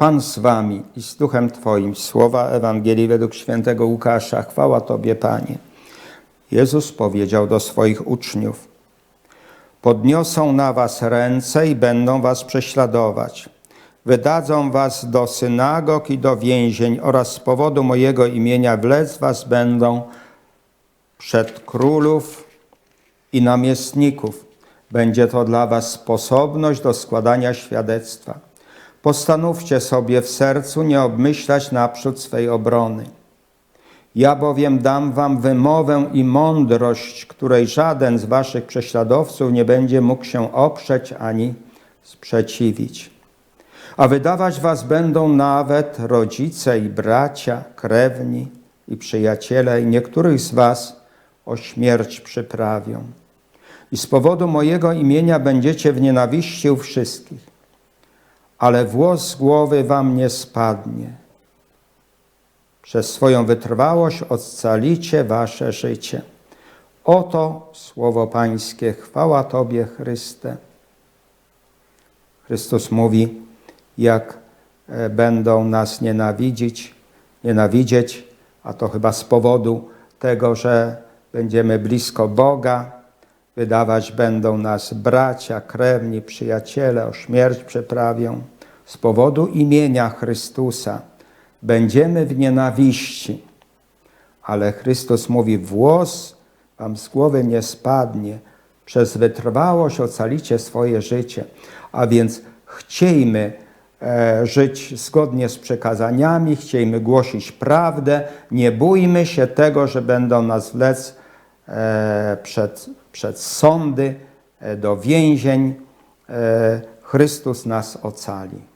Pan z wami i z duchem Twoim. Słowa Ewangelii według świętego Łukasza. Chwała Tobie, Panie. Jezus powiedział do swoich uczniów: Podniosą na was ręce i będą was prześladować. Wydadzą was do synagog i do więzień oraz z powodu mojego imienia wlec was będą przed królów i namiestników. Będzie to dla was sposobność do składania świadectwa. Postanówcie sobie w sercu nie obmyślać naprzód swej obrony. Ja bowiem dam wam wymowę i mądrość, której żaden z waszych prześladowców nie będzie mógł się oprzeć ani sprzeciwić. A wydawać was będą nawet rodzice i bracia, krewni i przyjaciele, i niektórych z was o śmierć przyprawią. I z powodu mojego imienia będziecie w nienawiści u wszystkich, ale włos z głowy wam nie spadnie. Przez swoją wytrwałość ocalicie wasze życie. Oto słowo Pańskie. Chwała Tobie, Chryste. Chrystus mówi, jak e, będą nas nienawidzić, nienawidzieć, a to chyba z powodu tego, że będziemy blisko Boga, wydawać będą nas bracia, krewni, przyjaciele, o śmierć przyprawią. Z powodu imienia Chrystusa będziemy w nienawiści, ale Chrystus mówi, włos wam z głowy nie spadnie, przez wytrwałość ocalicie swoje życie. A więc chciejmy e, żyć zgodnie z przekazaniami, chciejmy głosić prawdę, nie bójmy się tego, że będą nas wlec przed, przed sądy, e, do więzień. E, Chrystus nas ocali.